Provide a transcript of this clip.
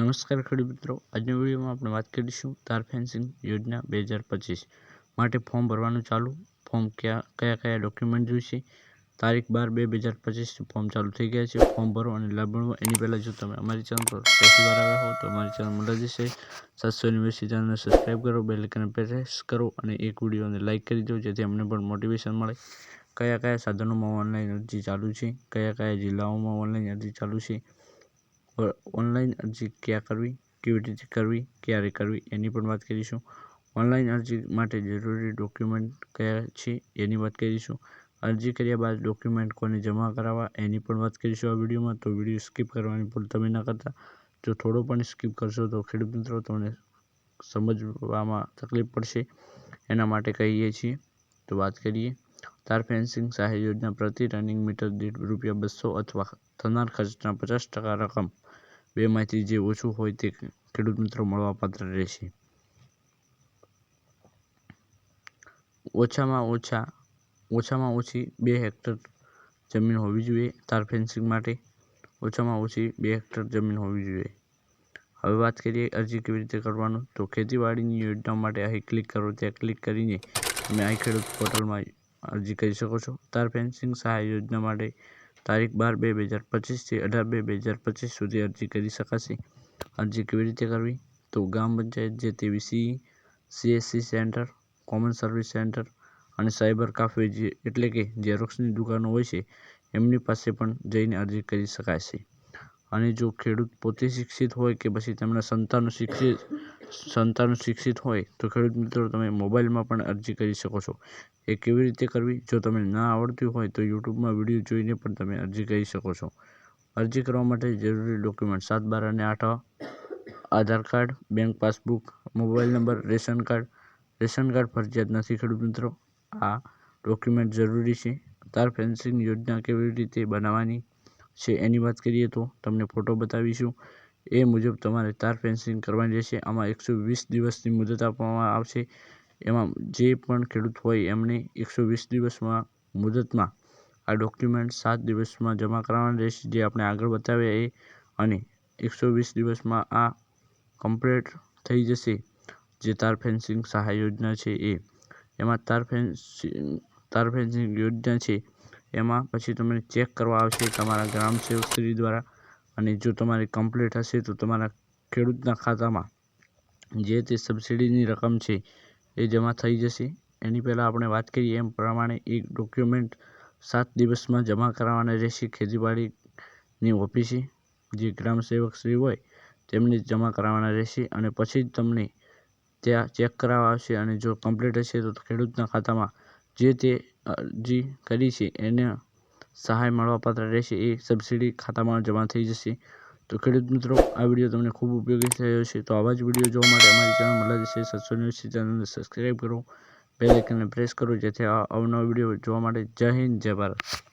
નમસ્કાર ખેડૂત મિત્રો. આજના વિડીયોમાં આપણે વાત કરીશું તાર ફેન્સિંગ યોજના બે હજાર પચીસ માટે ફોર્મ ભરવાનું ચાલુ. ફોર્મ કયા કયા કયા ડોક્યુમેન્ટ જોઈશે? તારીખ બાર બે બે હજાર પચીસ ફોર્મ ચાલુ થઈ ગયા છે. ફોર્મ ભરો અને લાભ મેળવો. એની પહેલાં જો તમે અમારી ચેનલ પર પહેલી વાર આવ્યા હો તો અમારી ચેનલ મળી જશે સાતસો યુનિવર્સિટી ચેનલને સબસ્ક્રાઈબ કરો બેલ આઇકન પ્રેસ કરો અને એક વિડીયોને લાઇક કરી દો જેથી અમને પણ મોટિવેશન મળે. કયા કયા સાધનોમાં ઓનલાઈન અરજી ચાલુ છે? કયા કયા જિલ્લાઓમાં ઓનલાઈન અરજી ચાલુ છે? ઓનલાઈન અરજી ક્યાં કરવી, કેવી રીતે કરવી, ક્યારે કરવી, એની પણ વાત કરીશું. ઓનલાઈન અરજી માટે જરૂરી ડોક્યુમેન્ટ કયા છે, એની વાત કરીશું. અરજી કર્યા બાદ ડોક્યુમેન્ટ કોને જમા કરાવવા, એની પણ વાત કરીશું આ વિડીયોમાં. તો વીડિયો સ્કીપ કરવાની ભૂલ તમે ના કરતા. જો થોડો પણ સ્કીપ કરશો તો ખેડૂત મિત્રો તમને સમજવામાં તકલીફ પડશે. એના માટે કહીએ છીએ, તો વાત કરીએ. તાર ફેન્સિંગ સહાય યોજના પ્રતિ રનિંગ મીટર દીઠ રૂપિયા બસો અથવા થનાર ખર્ચના પચાસ ટકા રકમ. બેમાંથી જે ઓછું હોય તે ખેડૂત મિત્રો મળવાપાત્ર રહેશે. ઓછામાં ઓછા, ઓછામાં ઓછી બે હેક્ટર જમીન હોવી જોઈએ તાર ફેન્સિંગ માટે. ઓછામાં ઓછી બે હેક્ટર જમીન હોવી જોઈએ. હવે વાત કરીએ અરજી કેવી રીતે કરવાનું? તો ખેતીવાડીની યોજના માટે અહીં ક્લિક કરો. ત્યાં ક્લિક કરીને તમે અહીં ખેડૂત પોર્ટલમાં અરજી કરી શકો છો. તાર ફેન્સિંગ સહાય યોજના માટે તારીખ બાર બે બે હજાર પચીસથી અઢાર બે બે હજાર પચીસ સુધી અરજી કરી શકાશે. અરજી કેવી રીતે કરવી? તો ગ્રામ પંચાયત જે તે VC CSC centre, common service centre અને સાયબર કાફે જે એટલે કે ઝેરોક્સની દુકાનો હોય છે, એમની પાસે પણ જઈને અરજી કરી શકાય છે અને જો ખેડૂત પોતે શિક્ષિત હોય કે પછી તેમના સંતાનો શિક્ષિત સંતાનો શિક્ષિત હોય તો ખેડૂત મિત્રો તમે મોબાઈલમાં પણ અરજી કરી શકો છો. એ કેવી રીતે કરવી? જો તમને ના આવડતી હોય તો યુટ્યુબમાં વીડિયો જોઈને પણ તમે અરજી કરી શકો છો. અરજી કરવા માટે જરૂરી ડોક્યુમેન્ટ સાત, બાર અને આઠ Aadhaar card, bank passbook, mobile number, ration card. Ration card ફરજિયાત નથી ખેડૂત મિત્રો. આ ડોક્યુમેન્ટ જરૂરી છે. તાર ફેન્સિંગ યોજના કેવી રીતે બનાવવાની છે એની વાત કરીએ તો તમને ફોટો બતાવીશું. એ મુજબ તમારે તાર ફેન્સિંગ કરવાની રહેશે. આમાં એકસો વીસ દિવસની મુદત આપવામાં આવશે. એમાં જે પણ ખેડૂત હોય એમને એકસો વીસ દિવસમાં મુદતમાં આ ડોક્યુમેન્ટ સાત દિવસમાં જમા કરાવવાના રહેશે, જે આપણે આગળ બતાવ્યા એ. અને એકસો વીસ દિવસમાં આ કમ્પ્લીટ થઈ જશે, જે તાર ફેન્સિંગ સહાય યોજના છે એ. એમાં તાર ફેન્સિંગ તાર ફેન્સિંગ યોજના છે. એમાં પછી તમને ચેક કરવા આવશે તમારા ગ્રામ સેવક શ્રી દ્વારા અને જો તમારી કમ્પ્લીટ હશે તો તમારા ખેડૂતના ખાતામાં જે તે સબસિડીની રકમ છે એ જમા થઈ જશે. એની પહેલાં આપણે વાત કરીએ એમ પ્રમાણે એ ડોક્યુમેન્ટ સાત દિવસમાં જમા કરાવવાના રહેશે ખેતીવાડીની ઓફિસે. જે ગ્રામ સેવક શ્રી હોય તેમને જમા કરાવવાના રહેશે અને પછી જ તમને ત્યાં ચેક કરાવવા આવશે અને જો કમ્પ્લીટ હશે તો ખેડૂતના ખાતામાં જે તે અરજી કરી છે એને સહાય મળવાપાત્ર રહેશે એ સબસિડી ખાતામાં જમા થઈ જશે. તો ખેડૂત મિત્રો, આ વીડિયો તમને ખૂબ ઉપયોગી થયો છે તો આવા જ વીડિયો જોવા માટે અમારી ચેનલ મળે છે સત્સો ન્યૂઝ ચેનલને સબસ્ક્રાઈબ કરો, બેલ આઇકનને પ્રેસ કરો, જેથી આ અવનવા વીડિયો જોવા માટે જય હિન્દ, જય ભારત.